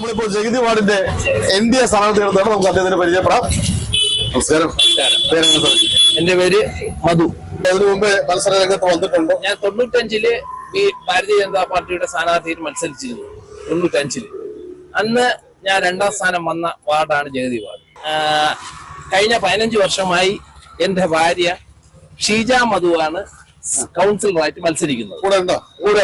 നമ്മളിപ്പോൾ ജഗതി വാർഡിന്റെ N D A സ്ഥാനാർത്ഥികളാണ് നമുക്ക് അദ്ദേഹത്തിന് പരിചയപ്പെടാം. നമസ്കാരം. പേരെന്താ സാർ? എന്റെ പേര് മധു. അതിനു മുമ്പേ മത്സര രംഗത്ത് വന്നിട്ടുണ്ട്. ഞാൻ തൊണ്ണൂറ്റഞ്ചിൽ ഈ ഭാരതീയ ജനതാ പാർട്ടിയുടെ സ്ഥാനാർത്ഥിയിൽ മത്സരിച്ചിരുന്നു. തൊണ്ണൂറ്റഞ്ചിൽ. അന്ന് ഞാൻ രണ്ടാം സ്ഥാനം വന്ന വാർഡാണ് ജഗതി വാർഡ്. കഴിഞ്ഞ പതിനഞ്ച് വർഷമായി എന്റെ ഭാര്യ ഷീജ മധുവാണ് കൗൺസിലറായിട്ട് മത്സരിക്കുന്നത്. കൂടെ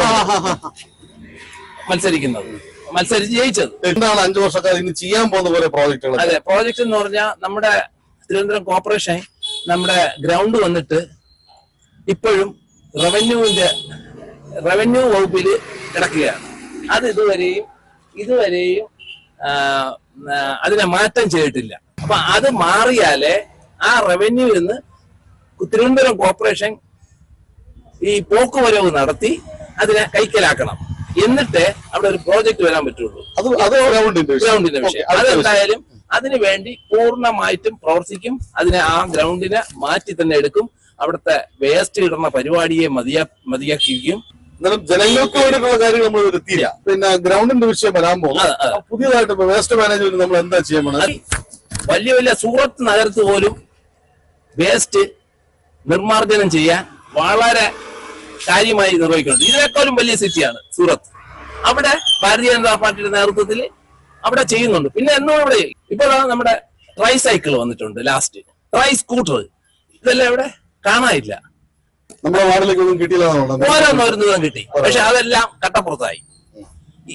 മത്സരിക്കുന്നത്. മത്സരിച്ച് ജയിച്ചത്. എന്താണ് അഞ്ചു വർഷക്കാർ ഇനി ചെയ്യാൻ പോകുന്ന പോലെ പ്രോജക്റ്റുകൾ അതെ പ്രോജക്റ്റ് എന്ന് പറഞ്ഞാൽ നമ്മുടെ തിരുവനന്തപുരം കോർപ്പറേഷൻ നമ്മുടെ ഗ്രൗണ്ട് വന്നിട്ട് ഇപ്പോഴും റവന്യൂവിന്റെ റവന്യൂ വകുപ്പിൽ കിടക്കുകയാണ്. അത് ഇതുവരെയും ഇതുവരെയും അതിനെ മാറ്റം ചെയ്തിട്ടില്ല. അപ്പൊ അത് മാറിയാലേ ആ റവന്യൂ നിന്ന് തിരുവനന്തപുരം കോർപ്പറേഷൻ ഈ പോക്കുവരവ് നടത്തി അതിനെ കൈക്കലാക്കണം. എന്നിട്ട് അവിടെ ഒരു പ്രോജക്ട് വരാൻ പറ്റുള്ളൂ. അത് അത് ഗ്രൗണ്ടിന്റെ വിഷയം. ഗ്രൗണ്ടിന്റെ വിഷയം. അതെന്തായാലും അതിനു വേണ്ടി പൂർണമായിട്ടും പ്രവർത്തിക്കും. അതിനെ ആ ഗ്രൗണ്ടിനെ മാറ്റി തന്നെ എടുക്കും. അവിടുത്തെ വേസ്റ്റ് ഇടുന്ന പരിപാടിയെ മതിയാ മതിയാക്കിയിരിക്കും. എന്നാലും ജനങ്ങൾക്ക് വേണ്ടിയിട്ടുള്ള കാര്യങ്ങൾ നമ്മൾ എത്തിയില്ല. പിന്നെ ഗ്രൗണ്ടിന്റെ വിഷയം വരാൻ. അപ്പൊ പുതിയതായിട്ട് വേസ്റ്റ് മാനേജ്മെന്റ് നമ്മൾ എന്താ ചെയ്യണം വലിയ വലിയ സൂറത്ത് നഗരത്ത് പോലും വേസ്റ്റ് നിർമാർജനം ചെയ്യാൻ വളരെ കാര്യമായി നിർവഹിക്കുന്നത് ഇതിനേക്കാളും വലിയ സിറ്റിയാണ് സൂറത്ത്. അവിടെ ഭാരതീയ ജനതാ പാർട്ടിയുടെ നേതൃത്വത്തിൽ അവിടെ ചെയ്യുന്നുണ്ട്. പിന്നെ എന്നും ഇവിടെ ഇപ്പോൾ നമ്മുടെ ട്രൈ സൈക്കിൾ വന്നിട്ടുണ്ട് ലാസ്റ്റ് ട്രൈ സ്കൂട്ടർ ഇതെല്ലാം ഇവിടെ കാണാനില്ല. നമ്മുടെ വാർഡിലേക്കൊന്നും കിട്ടിയില്ല കിട്ടി. പക്ഷെ അതെല്ലാം കട്ടപ്പുറത്തായി.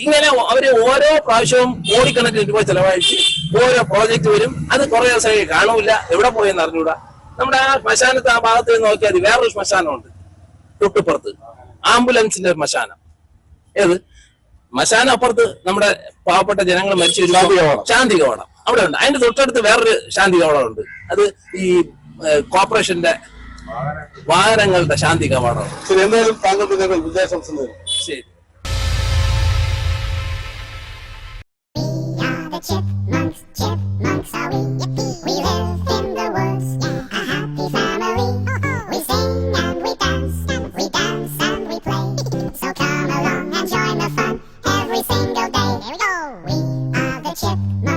ഇങ്ങനെ അവർ ഓരോ പ്രാവശ്യവും കോടിക്കണക്കിന് രൂപ ചെലവഴിച്ച് ഓരോ പ്രോജക്റ്റ് വരും. അത് കുറെ ദിവസമായി കാണൂല. എവിടെ പോയെന്ന് അറിഞ്ഞൂടാ. നമ്മുടെ ആ ശ്മശാനത്ത് ആ ഭാഗത്ത് നോക്കിയാൽ വേറൊരു ശ്മശാനമുണ്ട്. തൊട്ടുപുറത്ത് ആംബുലൻസിന്റെ ഒരു ശ്മശാനം ഏത്? മശാന അപ്പുറത്ത് നമ്മുടെ പാവപ്പെട്ട ജനങ്ങൾ മരിച്ചു ശാന്തി കവാടം. അവിടെ ഉണ്ട്. അതിന്റെ തൊട്ടടുത്ത് വേറൊരു ശാന്തി കവാടം ഉണ്ട്. അത് ഈ കോർപ്പറേഷന്റെ വാഹനങ്ങളുടെ ശാന്തി കവാടം ശരി എന്തായാലും താങ്കൾക്ക് ഞങ്ങൾ വിജയാശംസ നേരും ശരി. We are the chipmunks, chipmunks are we. Yip, check.